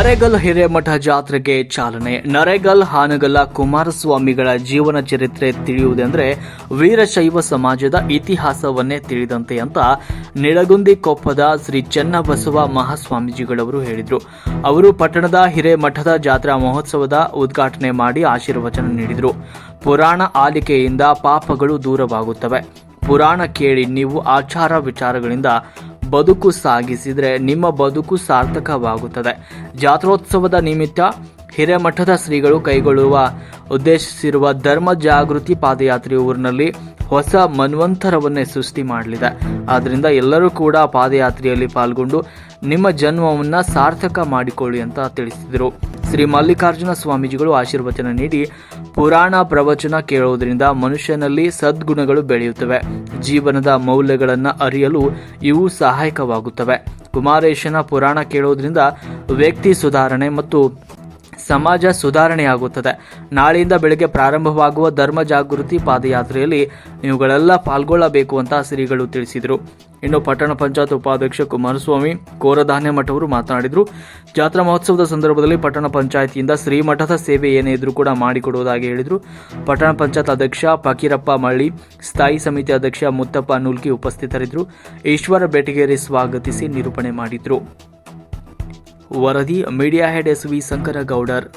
ನರೇಗಲ್ ಹಿರೇಮಠ ಜಾತ್ರೆಗೆ ಚಾಲನೆ. ನರೇಗಲ್ ಹಾನಗಲ್ಲ ಕುಮಾರಸ್ವಾಮಿಗಳ ಜೀವನ ಚರಿತ್ರೆ ತಿಳಿಯುವುದೆಂದರೆ ವೀರಶೈವ ಸಮಾಜದ ಇತಿಹಾಸವನ್ನೇ ತಿಳಿದಂತೆ ಅಂತ ನಿಳಗುಂದಿ ಕೊಪ್ಪದ ಶ್ರೀ ಚೆನ್ನಬಸವ ಮಹಾಸ್ವಾಮೀಜಿಗಳವರು ಹೇಳಿದರು. ಅವರು ಪಟ್ಟಣದ ಹಿರೇಮಠದ ಜಾತ್ರಾ ಮಹೋತ್ಸವದ ಉದ್ಘಾಟನೆ ಮಾಡಿ ಆಶೀರ್ವಚನ ನೀಡಿದರು. ಪುರಾಣ ಆಲಿಕೆಯಿಂದ ಪಾಪಗಳು ದೂರವಾಗುತ್ತವೆ. ಪುರಾಣ ಕೇಳಿ ನೀವು ಆಚಾರ ವಿಚಾರಗಳಿಂದ ಬದುಕು ಸಾಗಿಸಿದರೆ ನಿಮ್ಮ ಬದುಕು ಸಾರ್ಥಕವಾಗುತ್ತದೆ. ಜಾತ್ರೋತ್ಸವದ ನಿಮಿತ್ತ ಹಿರೇಮಠದ ಶ್ರೀಗಳು ಕೈಗೊಳ್ಳುವ, ಉದ್ದೇಶಿಸಿರುವ ಧರ್ಮ ಜಾಗೃತಿ ಪಾದಯಾತ್ರೆ ಊರಿನಲ್ಲಿ ಹೊಸ ಮನ್ವಂತರವನ್ನೇ ಸೃಷ್ಟಿ ಮಾಡಲಿದೆ. ಆದ್ದರಿಂದ ಎಲ್ಲರೂ ಕೂಡ ಪಾದಯಾತ್ರೆಯಲ್ಲಿ ಪಾಲ್ಗೊಂಡು ನಿಮ್ಮ ಜನ್ಮವನ್ನು ಸಾರ್ಥಕ ಮಾಡಿಕೊಳ್ಳಿ ಅಂತ ತಿಳಿಸಿದರು. ಶ್ರೀ ಮಲ್ಲಿಕಾರ್ಜುನ ಸ್ವಾಮೀಜಿಗಳು ಆಶೀರ್ವಚನ ನೀಡಿ ಪುರಾಣ ಪ್ರವಚನ ಕೇಳುವುದರಿಂದ ಮನುಷ್ಯನಲ್ಲಿ ಸದ್ಗುಣಗಳು ಬೆಳೆಯುತ್ತವೆ. ಜೀವನದ ಮೌಲ್ಯಗಳನ್ನು ಅರಿಯಲು ಇವು ಸಹಾಯಕವಾಗುತ್ತವೆ. ಕುಮಾರೇಶನ ಪುರಾಣ ಕೇಳೋದ್ರಿಂದ ವ್ಯಕ್ತಿ ಸುಧಾರಣೆ ಮತ್ತು ಸಮಾಜ ಸುಧಾರಣೆಯಾಗುತ್ತದೆ. ನಾಳೆಯಿಂದ ಬೆಳಗ್ಗೆ ಪ್ರಾರಂಭವಾಗುವ ಧರ್ಮ ಜಾಗೃತಿ ಪಾದಯಾತ್ರೆಯಲ್ಲಿ ನೀವುಗಳೆಲ್ಲ ಪಾಲ್ಗೊಳ್ಳಬೇಕು ಅಂತ ಶ್ರೀಗಳು ತಿಳಿಸಿದರು. ಇನ್ನು ಪಟ್ಟಣ ಪಂಚಾಯತ್ ಉಪಾಧ್ಯಕ್ಷ ಕುಮಾರಸ್ವಾಮಿ, ಕೋರಧಾನ್ಯ ಮಠವರು ಮಾತನಾಡಿದರು. ಜಾತ್ರಾ ಮಹೋತ್ಸವದ ಸಂದರ್ಭದಲ್ಲಿ ಪಟ್ಟಣ ಪಂಚಾಯತಿಯಿಂದ ಶ್ರೀಮಠದ ಸೇವೆ ಏನೇ ಇದ್ರೂ ಕೂಡ ಮಾಡಿಕೊಡುವುದಾಗಿ ಹೇಳಿದರು. ಪಟ್ಟಣ ಪಂಚಾಯತ್ ಅಧ್ಯಕ್ಷ ಫಕೀರಪ್ಪ ಮಳ್ಳಿ, ಸ್ಥಾಯಿ ಸಮಿತಿ ಅಧ್ಯಕ್ಷ ಮುತ್ತಪ್ಪ ನೂಲ್ಕಿ ಉಪಸ್ಥಿತರಿದ್ದರು. ಈಶ್ವರ ಬೆಟಗೇರಿ ಸ್ವಾಗತಿಸಿ ನಿರೂಪಣೆ ಮಾಡಿದರು. ವರದಿ media head S V Shankaragowdar